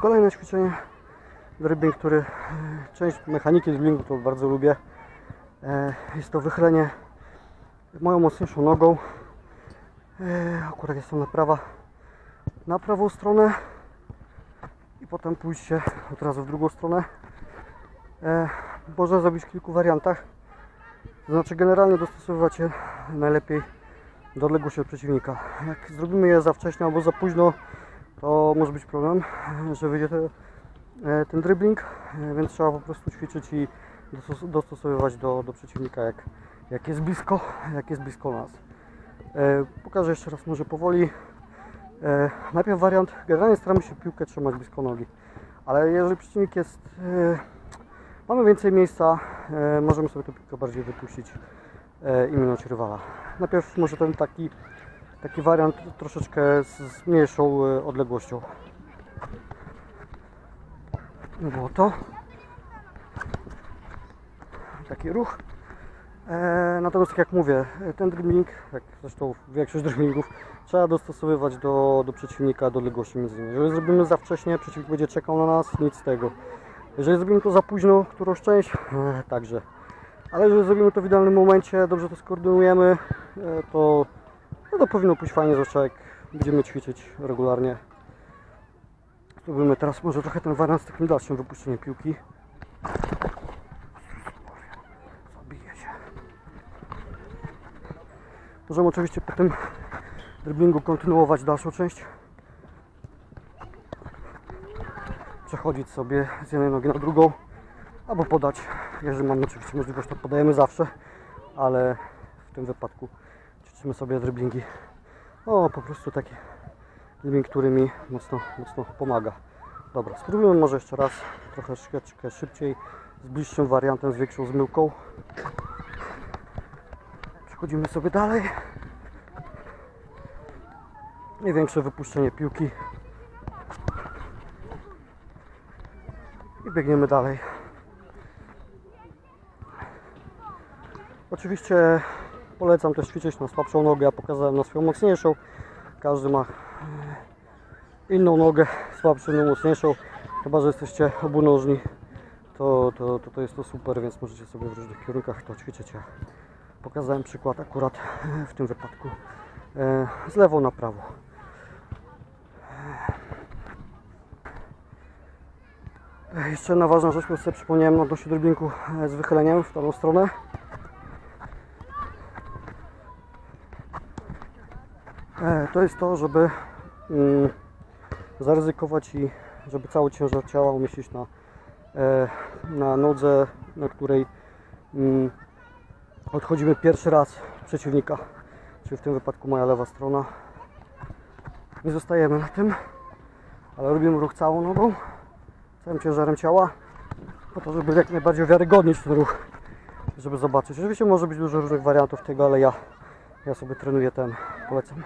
Kolejne ćwiczenie dribbling, który e, część mechaniki dribblingu to bardzo lubię. E, Jest to wychylenie moją mocniejszą nogą. E, Akurat jestem na prawa, na prawą stronę i potem pójście od razu w drugą stronę. Można zrobić w kilku wariantach. To znaczy generalnie dostosowywać je najlepiej do odległości od przeciwnika. Jak zrobimy je za wcześnie albo za późno, to może być problem, że wyjdzie te, e, ten dribbling, e, więc trzeba po prostu ćwiczyć i dostos- dostosowywać do, do przeciwnika, jak, jak jest blisko, jak jest blisko nas. E, Pokażę jeszcze raz może powoli. Najpierw wariant, generalnie staramy się piłkę trzymać blisko nogi, ale jeżeli przeciwnik jest, mamy więcej miejsca, możemy sobie tę piłkę bardziej wypuścić i minąć rywala. Najpierw może ten taki, taki wariant troszeczkę z, mniejszą e, odległością. Było to. Taki ruch. E, natomiast tak jak mówię, ten dribbling, jak zresztą większość dribblingów, trzeba dostosowywać do, do przeciwnika, do odległości między nimi. Jeżeli zrobimy za wcześnie, przeciwnik będzie czekał na nas, nic z tego. Jeżeli zrobimy to za późno, którąś część, e, także. Ale jeżeli zrobimy to w idealnym momencie, dobrze to skoordynujemy, e, to, no to powinno pójść fajnie, zwłaszcza jak będziemy ćwiczyć regularnie. Spróbujmy teraz może trochę ten wariant z takim dalszym wypuszczeniem piłki. Zabije się. Możemy oczywiście po tym driblingu kontynuować dalszą część. Przechodzić sobie z jednej nogi na drugą albo podać. Jeżeli mamy oczywiście możliwość, to podajemy zawsze, ale w tym wypadku ćwiczymy sobie driblingi. O, po prostu taki dribbling, który mi mocno, mocno pomaga. Dobra, spróbujmy może jeszcze raz, trochę troszeczkę szybciej, z bliższym wariantem, z większą zmyłką. Przechodzimy sobie dalej. I większe wypuszczenie piłki. I biegniemy dalej. Oczywiście polecam też ćwiczyć na słabszą nogę, ja pokazałem na swoją mocniejszą. Każdy ma e, inną nogę, słabszą, inną mocniejszą. Chyba, że jesteście obunożni, to, to, to, to jest to super, więc możecie sobie w różnych kierunkach to ćwiczyć. Ja pokazałem przykład akurat e, w tym wypadku e, z lewą na prawo. Jeszcze jedna ważna rzecz, którą sobie przypomniałem odnośnie driblingu e, z wychyleniem w tą stronę. To jest to, żeby mm, zaryzykować i żeby cały ciężar ciała umieścić na, e, na nodze, na której mm, odchodzimy pierwszy raz przeciwnika, czyli w tym wypadku moja lewa strona. Nie zostajemy na tym, ale robimy ruch całą nogą, całym ciężarem ciała, po to, żeby jak najbardziej uwiarygodnić ten ruch, żeby zobaczyć. Oczywiście może być dużo różnych wariantów tego, ale ja, ja sobie trenuję ten, polecam.